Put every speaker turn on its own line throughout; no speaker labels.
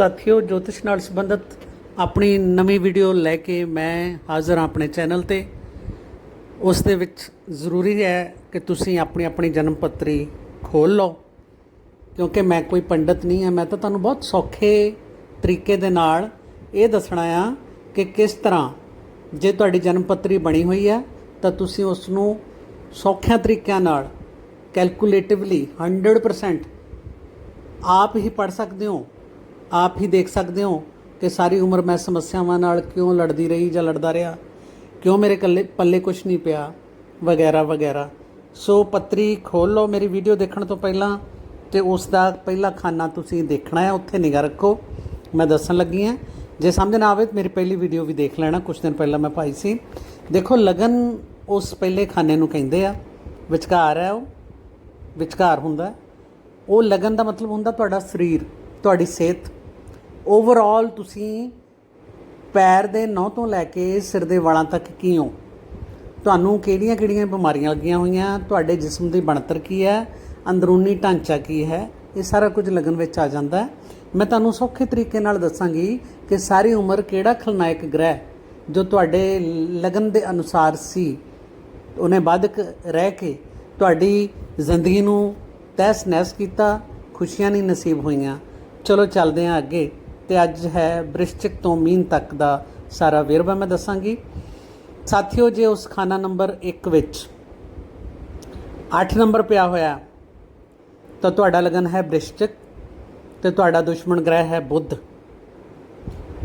ਸਾਥੀਓ, ਜੋਤਿਸ਼ ਨਾਲ ਸੰਬੰਧਿਤ ਆਪਣੀ ਨਵੀਂ ਵੀਡੀਓ ਲੈ ਕੇ ਮੈਂ ਹਾਜ਼ਰ ਹਾਂ ਆਪਣੇ ਚੈਨਲ ਤੇ। ਉਸ ਦੇ ਵਿੱਚ ਜ਼ਰੂਰੀ ਹੈ ਕਿ ਤੁਸੀਂ ਆਪਣੀ ਆਪਣੀ ਜਨਮ ਪੱਤਰੀ ਖੋਲ ਲਓ, ਕਿਉਂਕਿ ਮੈਂ ਕੋਈ ਪੰਡਤ ਨਹੀਂ ਹਾਂ। ਮੈਂ ਤਾਂ ਤੁਹਾਨੂੰ ਬਹੁਤ ਸੌਖੇ ਤਰੀਕੇ ਦੇ ਨਾਲ ਇਹ ਦੱਸਣਾ ਆ ਕਿ ਕਿਸ ਤਰ੍ਹਾਂ ਜੇ ਤੁਹਾਡੀ ਜਨਮ ਪੱਤਰੀ ਬਣੀ ਹੋਈ ਹੈ, ਤਾਂ ਤੁਸੀਂ ਉਸ ਨੂੰ ਸੌਖਿਆਂ ਤਰੀਕਿਆਂ ਨਾਲ ਕੈਲਕੂਲੇਟਿਵਲੀ 100% ਆਪ ਹੀ ਪੜ ਸਕਦੇ ਹੋ। ਆਪ ਹੀ ਦੇਖ ਸਕਦੇ ਹੋ ਕਿ ਸਾਰੀ ਉਮਰ ਮੈਂ ਸਮੱਸਿਆਵਾਂ ਨਾਲ ਕਿਉਂ ਲੜਦੀ ਰਹੀ ਜਾਂ ਲੜਦਾ ਰਿਹਾ? ਕਿਉਂ ਮੇਰੇ ਕੱਲੇ ਪੱਲੇ ਕੁਝ ਨਹੀਂ ਪਿਆ? ਵਗੈਰਾ ਵਗੈਰਾ। ਸੋ ਪੱਤਰੀ ਖੋਲ ਲਓ ਮੇਰੀ ਵੀਡੀਓ ਦੇਖਣ ਤੋਂ ਪਹਿਲਾਂ ਤੇ ਉਸ ਦਾ ਪਹਿਲਾ ਖਾਨਾ ਤੁਸੀਂ ਦੇਖਣਾ ਹੈ, ਉੱਥੇ ਨਿਗਾਹ ਰੱਖੋ। ਮੈਂ ਦੱਸਣ ਲੱਗੀ ਹਾਂ, ਜੇ ਸਮਝ ਨਾ ਆਵੇ ਤਾਂ ਮੇਰੀ ਪਹਿਲੀ ਵੀਡੀਓ ਵੀ ਦੇਖ ਲੈਣਾ। ਕੁਝ ਦਿਨ ਪਹਿਲਾਂ ਮੈਂ ਪਾਈ ਸੀ। ਦੇਖੋ, ਲਗਨ ਉਸ ਪਹਿਲੇ ਖਾਨੇ ਨੂੰ ਕਹਿੰਦੇ ਆ, ਵਿਚਕਾਰ ਹੈ ਉਹ, ਵਿਚਕਾਰ ਹੁੰਦਾ ਉਹ ਲਗਨ ਦਾ ਮਤਲਬ ਹੁੰਦਾ ਤੁਹਾਡਾ ਸਰੀਰ, ਤੁਹਾਡੀ ਸਿਹਤ। ਓਵਰਆਲ ਤੁਸੀਂ ਪੈਰ ਦੇ ਨਹੁੰ ਤੋਂ ਲੈ ਕੇ ਸਿਰ ਦੇ ਵਾਲਾਂ ਤੱਕ ਕੀ ਹੋ? ਤੁਹਾਨੂੰ ਕਿਹੜੀਆਂ-ਕਿਹੜੀਆਂ ਬਿਮਾਰੀਆਂ ਲੱਗੀਆਂ ਹੋਈਆਂ? ਤੁਹਾਡੇ ਜਿਸਮ ਦੀ ਬਣਤਰ ਕੀ ਹੈ? ਅੰਦਰੂਨੀ ਢਾਂਚਾ ਕੀ ਹੈ? ਇਹ ਸਾਰਾ ਕੁਝ ਲਗਨ ਵਿੱਚ ਆ ਜਾਂਦਾ ਮੈਂ ਤੁਹਾਨੂੰ ਸੌਖੇ ਤਰੀਕੇ ਨਾਲ ਦੱਸਾਂਗੀ ਕਿ ਸਾਰੀ ਉਮਰ ਕਿਹੜਾ ਖਲਨਾਇਕ ਗ੍ਰਹਿ ਜੋ ਤੁਹਾਡੇ ਲਗਨ ਦੇ ਅਨੁਸਾਰ ਸੀ, ਉਹਨੇ ਬਾਧਕ ਰਹਿ ਕੇ ਤੁਹਾਡੀ ਜ਼ਿੰਦਗੀ ਨੂੰ ਤਹਿਸ ਨਹਿਸ ਕੀਤਾ, ਖੁਸ਼ੀਆਂ ਨਹੀਂ ਨਸੀਬ ਹੋਈਆਂ। ਚਲੋ ਚੱਲਦੇ ਹਾਂ ਅੱਗੇ। ਤੇ ਅੱਜ ਹੈ ਬ੍ਰਿਸ਼ਚਿਕ ਤੋਂ ਮੀਨ ਤੱਕ ਦਾ ਸਾਰਾ ਵੇਰਵਾ ਮੈਂ ਦੱਸਾਂਗੀ। ਸਾਥੀਓ, ਜੇ ਉਸ ਖਾਨਾ ਨੰਬਰ 1 ਵਿੱਚ 8 ਨੰਬਰ ਪਿਆ ਹੋਇਆ ਤਾਂ ਤੁਹਾਡਾ ਲਗਨ ਹੈ ਬ੍ਰਿਸ਼ਚਿਕ ਤੇ ਤੁਹਾਡਾ ਦੁਸ਼ਮਣ ਗ੍ਰਹਿ ਹੈ ਬੁੱਧ।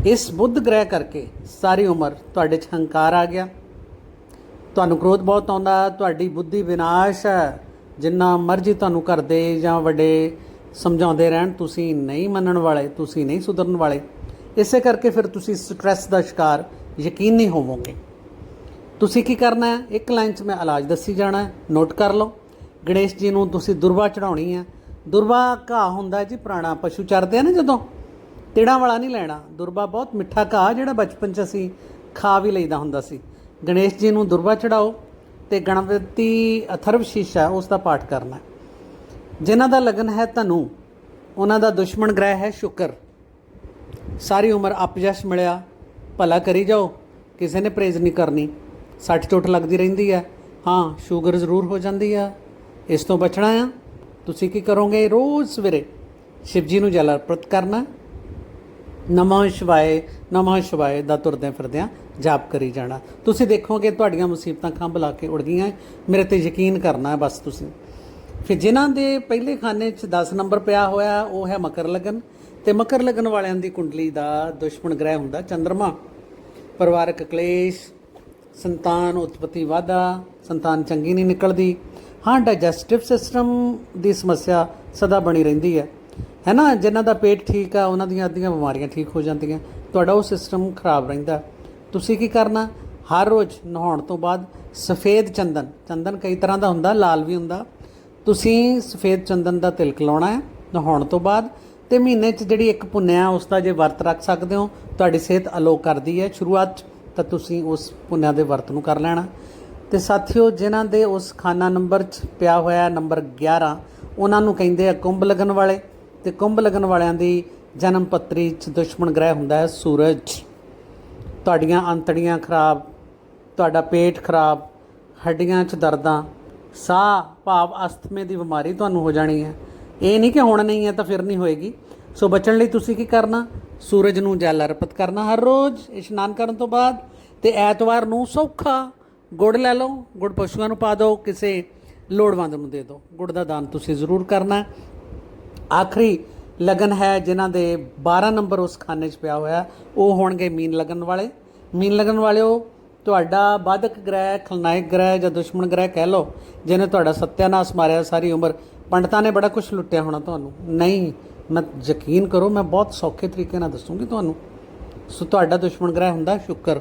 ਇਸ ਬੁੱਧ ਗ੍ਰਹਿ ਕਰਕੇ ਸਾਰੀ ਉਮਰ ਤੁਹਾਡੇ 'ਚ ਹੰਕਾਰ ਆ ਗਿਆ। ਤੁਹਾਨੂੰ ਕ੍ਰੋਧ ਬਹੁਤ ਆਉਂਦਾ, ਤੁਹਾਡੀ ਬੁੱਧੀ ਵਿਨਾਸ਼ ਹੈ। ਜਿੰਨਾ ਮਰਜ਼ੀ ਤੁਹਾਨੂੰ ਕਰਦੇ ਜਾਂ ਵੱਡੇ ਸਮਝਾਉਂਦੇ ਰਹਿਣ, ਤੁਸੀਂ ਨਹੀਂ ਮੰਨਣ ਵਾਲੇ, ਤੁਸੀਂ ਨਹੀਂ ਸੁਧਰਨ ਵਾਲੇ। ਇਸੇ ਕਰਕੇ ਫਿਰ ਤੁਸੀਂ ਸਟ੍ਰੈਸ ਦਾ ਸ਼ਿਕਾਰ ਯਕੀਨ ਨਹੀਂ ਹੋਵੋਗੇ। ਤੁਸੀਂ ਕੀ ਕਰਨਾ ਹੈ? ਇੱਕ ਲਾਈਨ 'ਚ ਮੈਂ ਇਲਾਜ ਦੱਸੀ ਜਾਣਾ ਹੈ। ਨੋਟ ਕਰ ਲਓ। ਗਣੇਸ਼ ਜੀ ਨੂੰ ਤੁਸੀਂ ਦੁਰਵਾ ਚੜਾਉਣੀ ਹੈ। ਦੁਰਵਾ ਘਾਹ ਹੁੰਦਾ ਜੀ, ਪੁਰਾਣਾ ਪਸ਼ੂ ਚਰਦੇ ਆ ਨਾ ਜਦੋਂ। ਤਿੜਾਂ ਵਾਲਾ ਨਹੀਂ ਲੈਣਾ। ਦੁਰਵਾ ਬਹੁਤ ਮਿੱਠਾ ਘਾਹ ਜਿਹੜਾ ਬਚਪਨ 'ਚ ਅਸੀਂ ਖਾ ਵੀ ਲਈਦਾ ਹੁੰਦਾ ਸੀ। ਗਣੇਸ਼ ਜੀ ਨੂੰ ਦੁਰਵਾ ਚੜਾਓ ਤੇ ਗਣਪਤੀ ਅਥਰਵ ਸ਼ੀਸ਼ਾ ਉਸ ਦਾ ਪਾਠ ਕਰਨਾ ਜਿਨ੍ਹਾਂ ਦਾ ਲਗਨ ਹੈ ਧਨੂ, ਉਹਨਾਂ ਦਾ ਦੁਸ਼ਮਣ ਗ੍ਰਹਿ ਹੈ ਸ਼ੁਕਰ। ਸਾਰੀ ਉਮਰ ਅਪਜਸ਼ ਮਿਲਿਆ, ਭਲਾ ਕਰੀ ਜਾਓ, ਕਿਸੇ ਨੇ ਪ੍ਰੇਜ਼ ਨਹੀਂ ਕਰਨੀ। ਸੱਟ ਚੋਟ ਲੱਗਦੀ ਰਹਿੰਦੀ ਹੈ। ਹਾਂ, ਸ਼ੂਗਰ ਜ਼ਰੂਰ ਹੋ ਜਾਂਦੀ ਆ ਇਸ ਤੋਂ ਬਚਣਾ ਆ? ਤੁਸੀਂ ਕੀ ਕਰੋਗੇ ਰੋਜ਼ ਸਵੇਰੇ? ਸ਼ਿਵ ਜੀ ਨੂੰ ਜਲ ਅਰਪਿਤ ਕਰਨਾ। ਨਮः ਸ਼ਿਵਾਏ ਨਮः ਸ਼ਿਵਾਏ, ਦਾ ਤੁਰਦਿਆਂ ਫਿਰਦਿਆਂ ਜਾਪ ਕਰੀ ਜਾਣਾ। ਤੁਸੀਂ ਦੇਖੋਗੇ ਤੁਹਾਡੀਆਂ ਮੁਸੀਬਤਾਂ ਖੰਭ ਲਾ ਕੇ ਉੜ ਗਈਆਂ। ਮੇਰੇ ਤੇ ਯਕੀਨ ਕਰਨਾ ਬਸ ਤੁਸੀਂ। ਫਿਰ ਜਿਨ੍ਹਾਂ ਦੇ ਪਹਿਲੇ ਖਾਨੇ 'ਚ 10 ਨੰਬਰ ਪਿਆ ਹੋਇਆ, ਉਹ ਹੈ ਮਕਰ ਲਗਨ। ਤੇ ਮਕਰ ਲਗਨ ਵਾਲਿਆਂ ਦੀ ਕੁੰਡਲੀ ਦਾ ਦੁਸ਼ਮਣ ਗ੍ਰਹਿ ਹੁੰਦਾ ਚੰ드ਰਮਾ ਪਰਿਵਾਰਕ ਕਲੇਸ਼, ਸੰਤਾਨ ਉਤਪਤੀ ਵਾਧਾ, ਸੰਤਾਨ ਚੰਗੀ ਨਹੀਂ ਨਿਕਲਦੀ। ਹਾਂ ਡਾਈਜੈਸਟਿਵ ਸਿਸਟਮ ਦੀ ਸਮੱਸਿਆ ਸਦਾ ਬਣੀ ਰਹਿੰਦੀ ਹੈ। ਹੈ ਨਾ? ਜਿਨ੍ਹਾਂ ਦਾ ਪੇਟ ਠੀਕ ਆ, ਉਹਨਾਂ ਦੀਆਂ ਅੱਧੀਆਂ ਬਿਮਾਰੀਆਂ ਠੀਕ ਹੋ ਜਾਂਦੀਆਂ। ਤੁਹਾਡਾ ਉਹ ਸਿਸਟਮ ਖਰਾਬ ਰਹਿੰਦਾ। ਤੁਸੀਂ ਕੀ ਕਰਨਾ? ਹਰ ਰੋਜ਼ ਨਹਾਉਣ ਤੋਂ ਬਾਅਦ ਸਫੇਦ ਚੰਦਨ। ਚੰਦਨ ਕਈ ਤਰ੍ਹਾਂ ਦਾ ਹੁੰਦਾ, ਲਾਲ ਵੀ ਹੁੰਦਾ। ਤੁਸੀਂ ਸਫੇਦ ਚੰਦਨ ਦਾ ਤਿਲਕ ਲਾਉਣਾ ਹੈ, ਨਹਾਉਣ ਤੋਂ ਬਾਅਦ ਤੇ ਮਹੀਨੇ 'ਚ ਜਿਹੜੀ ਇੱਕ ਪੁੰਨਿਆ ਉਸ ਦਾ ਜੇ ਵਰਤ ਰੱਖ ਸਕਦੇ ਹੋ, ਤੁਹਾਡੀ ਸਿਹਤ ਅਲੋਕ ਕਰਦੀ ਹੈ। ਸ਼ੁਰੂਆਤ 'ਚ ਤਾਂ ਤੁਸੀਂ ਉਸ ਪੁੰਨਿਆ ਦੇ ਵਰਤ ਨੂੰ ਕਰ ਲੈਣਾ। ਤੇ ਸਾਥੀਓ, ਜਿਨ੍ਹਾਂ ਦੇ ਉਸ ਖਾਨਾ ਨੰਬਰ 'ਚ ਪਿਆ ਹੋਇਆ ਨੰਬਰ 11 ਉਹਨਾਂ ਨੂੰ ਕਹਿੰਦੇ ਆ ਕੁੰਭ ਲਗਨ ਵਾਲੇ। ਤੇ ਕੁੰਭ ਲਗਨ ਵਾਲਿਆਂ ਦੀ ਜਨਮ ਪੱਤਰੀ 'ਚ ਦੁਸ਼ਮਣ ਗ੍ਰਹਿ ਹੁੰਦਾ ਹੈ ਸੂਰਜ। ਤੁਹਾਡੀਆਂ ਅੰਤੜੀਆਂ ਖਰਾਬ, ਤੁਹਾਡਾ ਪੇਟ ਖਰਾਬ, ਹੱਡੀਆਂ 'ਚ ਦਰਦਾਂ, ਸਾਹ ਭਾਵ ਅਸਥਮੇ ਦੀ ਬਿਮਾਰੀ ਤੁਹਾਨੂੰ ਹੋ ਜਾਣੀ ਹੈ। ਇਹ ਨਹੀਂ ਕਿ ਹੁਣ ਨਹੀਂ ਹੈ ਤਾਂ ਫਿਰ ਨਹੀਂ ਹੋਏਗੀ। ਸੋ ਬਚਣ ਲਈ ਤੁਸੀਂ ਕੀ ਕਰਨਾ? ਸੂਰਜ ਨੂੰ ਜਲ ਅਰਪਿਤ ਕਰਨਾ ਹਰ ਰੋਜ਼, ਇਸ਼ਨਾਨ ਕਰਨ ਤੋਂ ਬਾਅਦ। ਤੇ ਐਤਵਾਰ ਨੂੰ ਸੌਖਾ ਗੁੜ ਲੈ ਲਓ, ਗੁੜ ਪਸ਼ੂਆਂ ਨੂੰ ਪਾ ਦਿਓ, ਕਿਸੇ ਲੋੜਵੰਦ ਨੂੰ ਦੇ ਦਿਓ। ਗੁੜ ਦਾ ਦਾਨ ਤੁਸੀਂ ਜ਼ਰੂਰ ਕਰਨਾ ਆਖਰੀ ਲਗਨ ਹੈ ਜਿਨ੍ਹਾਂ ਦੇ 12 ਨੰਬਰ ਉਸ ਖਾਨੇ 'ਚ ਪਿਆ ਹੋਇਆ, ਉਹ ਹੋਣਗੇ ਮੀਨ ਲਗਨ ਵਾਲੇ। ਮੀਨ ਲਗਨ ਵਾਲਿਓ ਤੁਹਾਡਾ ਬਾਧਕ ਗ੍ਰਹਿ, ਖਲਨਾਇਕ ਗ੍ਰਹਿ ਜਾਂ ਦੁਸ਼ਮਣ ਗ੍ਰਹਿ ਕਹਿ ਲਓ, ਜਿਹਨੇ ਤੁਹਾਡਾ ਸਤਿਆਨਾਸ ਮਾਰਿਆ ਸਾਰੀ ਉਮਰ, ਪੰਡਤਾਂ ਨੇ ਬੜਾ ਕੁਝ ਲੁੱਟਿਆ ਹੋਣਾ ਤੁਹਾਨੂੰ। ਨਹੀਂ, ਮੈਂ ਯਕੀਨ ਕਰੋ, ਮੈਂ ਬਹੁਤ ਸੌਖੇ ਤਰੀਕੇ ਨਾਲ ਦੱਸੂਗੀ ਤੁਹਾਨੂੰ। ਸੋ ਤੁਹਾਡਾ ਦੁਸ਼ਮਣ ਗ੍ਰਹਿ ਹੁੰਦਾ ਸ਼ੁਕਰ।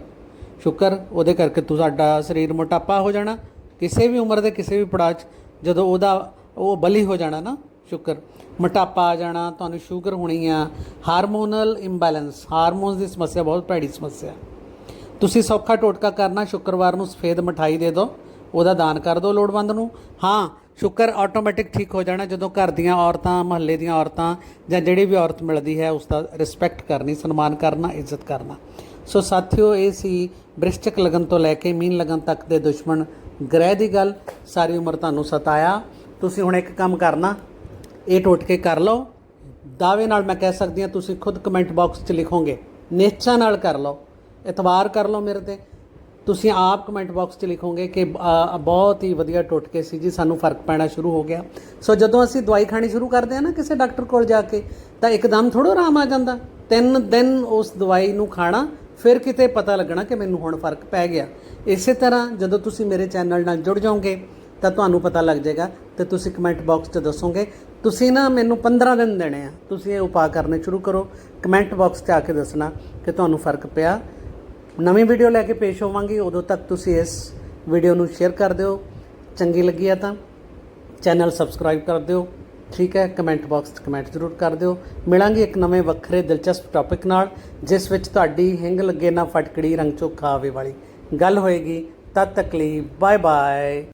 ਸ਼ੁਕਰ, ਉਹਦੇ ਕਰਕੇ ਤੁਹਾਡਾ ਸਰੀਰ ਮੋਟਾਪਾ ਹੋ ਜਾਣਾ, ਕਿਸੇ ਵੀ ਉਮਰ ਦੇ ਕਿਸੇ ਵੀ ਪੜਾਅ 'ਚ, ਜਦੋਂ ਉਹਦਾ ਉਹ ਬਲੀ ਹੋ ਜਾਣਾ ਨਾ, ਸ਼ੁਕਰ। ਮੋਟਾਪਾ ਆ ਜਾਣਾ, ਤੁਹਾਨੂੰ ਸ਼ੂਗਰ ਹੋਣੀ ਆ, ਹਾਰਮੋਨਲ ਇੰਬੈਲੈਂਸ ਹਾਰਮੋਨਸ ਦੀ ਸਮੱਸਿਆ, ਬਹੁਤ ਭੈੜੀ ਸਮੱਸਿਆ। ਤੁਸੀਂ ਸੌਖਾ ਟੋਟਕਾ ਕਰਨਾ, ਸ਼ੁੱਕਰਵਾਰ ਨੂੰ ਸਫੇਦ ਮਠਾਈ ਦੇ ਦਿਓ, ਉਹਦਾ ਦਾਨ ਕਰ ਦਿਓ ਲੋੜਵੰਦ ਨੂੰ। ਹਾਂ, ਸ਼ੁਕਰ ਆਟੋਮੈਟਿਕ ਠੀਕ ਹੋ ਜਾਣਾ ਜਦੋਂ ਘਰ ਦੀਆਂ ਔਰਤਾਂ, ਮਹੱਲੇ ਦੀਆਂ ਔਰਤਾਂ ਜਾਂ ਜਿਹੜੀ ਵੀ ਔਰਤ ਮਿਲਦੀ ਹੈ, ਉਸ ਦਾ ਰਿਸਪੈਕਟ ਕਰਨੀ, ਸਨਮਾਨ ਕਰਨਾ, ਇੱਜ਼ਤ ਕਰਨਾ। ਸੋ ਸਾਥੀਓ, ਇਹ ਸੀ ਬ੍ਰਿਸ਼ਚਕ ਲਗਨ ਤੋਂ ਲੈ ਕੇ ਮੀਨ ਲਗਨ ਤੱਕ ਦੇ ਦੁਸ਼ਮਣ ਗ੍ਰਹਿ ਦੀ ਗੱਲ। ਸਾਰੀ ਉਮਰ ਤੁਹਾਨੂੰ ਸਤਾਇਆ। ਤੁਸੀਂ ਹੁਣ ਇੱਕ ਕੰਮ ਕਰਨਾ, ਇਹ ਟੋਟਕੇ ਕਰ ਲਓ। ਦਾਅਵੇ ਨਾਲ ਮੈਂ ਕਹਿ ਸਕਦੀ ਹਾਂ, ਤੁਸੀਂ ਖੁਦ ਕਮੈਂਟ ਬਾਕਸ 'ਚ ਲਿਖੋਗੇ। ਨਿਸ਼ਚਾ ਨਾਲ ਕਰ ਲਓ। ਇਤਵਾਰ ਕਰ ਲਓ ਮੇਰੇ ਤੇ। ਤੁਸੀਂ ਆਪ ਕਮੈਂਟ ਬਾਕਸ 'ਚ ਲਿਖੋਗੇ ਕਿ ਬਹੁਤ ਹੀ ਵਧੀਆ ਟੋਟਕੇ ਸੀ ਜੀ, ਸਾਨੂੰ ਫ਼ਰਕ ਪੈਣਾ ਸ਼ੁਰੂ ਹੋ ਗਿਆ। ਸੋ ਜਦੋਂ ਅਸੀਂ ਦਵਾਈ ਖਾਣੀ ਸ਼ੁਰੂ ਕਰਦੇ ਹਾਂ ਨਾ ਕਿਸੇ ਡਾਕਟਰ ਕੋਲ ਜਾ ਕੇ, ਤਾਂ ਇੱਕਦਮ ਥੋੜੋ ਆਰਾਮ ਆ ਜਾਂਦਾ। ਤਿੰਨ ਦਿਨ ਉਸ ਦਵਾਈ ਨੂੰ ਖਾਣਾ, ਫਿਰ ਕਿਤੇ ਪਤਾ ਲੱਗਣਾ ਕਿ ਮੈਨੂੰ ਹੁਣ ਫ਼ਰਕ ਪੈ ਗਿਆ। ਇਸੇ ਤਰ੍ਹਾਂ ਜਦੋਂ ਤੁਸੀਂ ਮੇਰੇ ਚੈਨਲ ਨਾਲ ਜੁੜ ਜਾਓਗੇ, ਤਾਂ ਤੁਹਾਨੂੰ ਪਤਾ ਲੱਗ ਜਾਏਗਾ ਤੇ ਤੁਸੀਂ ਕਮੈਂਟ ਬਾਕਸ 'ਚ ਦੱਸੋਗੇ, ਤੁਸੀਂ ਨਾ ਮੈਨੂੰ 15 ਦਿਨ ਦੇਣੇ ਆ। ਤੁਸੀਂ ਇਹ ਉਪਾਅ ਕਰਨੇ ਸ਼ੁਰੂ ਕਰੋ। ਕਮੈਂਟ ਬਾਕਸ 'ਚ ਆ ਕੇ ਦੱਸਣਾ ਕਿ ਤੁਹਾਨੂੰ ਫ਼ਰਕ ਪਿਆ। ਨਵੀਂ ਵੀਡੀਓ ਲੈ ਕੇ ਪੇਸ਼ ਹੋਵਾਂਗੀ। ਉਦੋਂ ਤੱਕ ਤੁਸੀਂ ਇਸ ਵੀਡੀਓ ਨੂੰ ਸ਼ੇਅਰ ਕਰ ਦਿਓ। ਚੰਗੀ ਲੱਗੀ ਆ ਤਾਂ ਚੈਨਲ ਸਬਸਕ੍ਰਾਈਬ ਕਰ ਦਿਓ। ਠੀਕ ਹੈ, ਕਮੈਂਟ ਬਾਕਸ 'ਚ ਕਮੈਂਟ ਜ਼ਰੂਰ ਕਰ ਦਿਓ। ਮਿਲਾਂਗੇ ਇੱਕ ਨਵੇਂ ਵੱਖਰੇ ਦਿਲਚਸਪ ਟੌਪਿਕ ਨਾਲ, ਜਿਸ ਵਿੱਚ ਤੁਹਾਡੀ ਹਿੰਗ ਲੱਗੇ ਨਾ ਫਟਕੜੀ ਰੰਗ ਚੋਖਾ ਆਵੇ ਵਾਲੀ ਗੱਲ ਹੋਏਗੀ। ਤਦ ਤੱਕ ਲਈ ਬਾਏ ਬਾਏ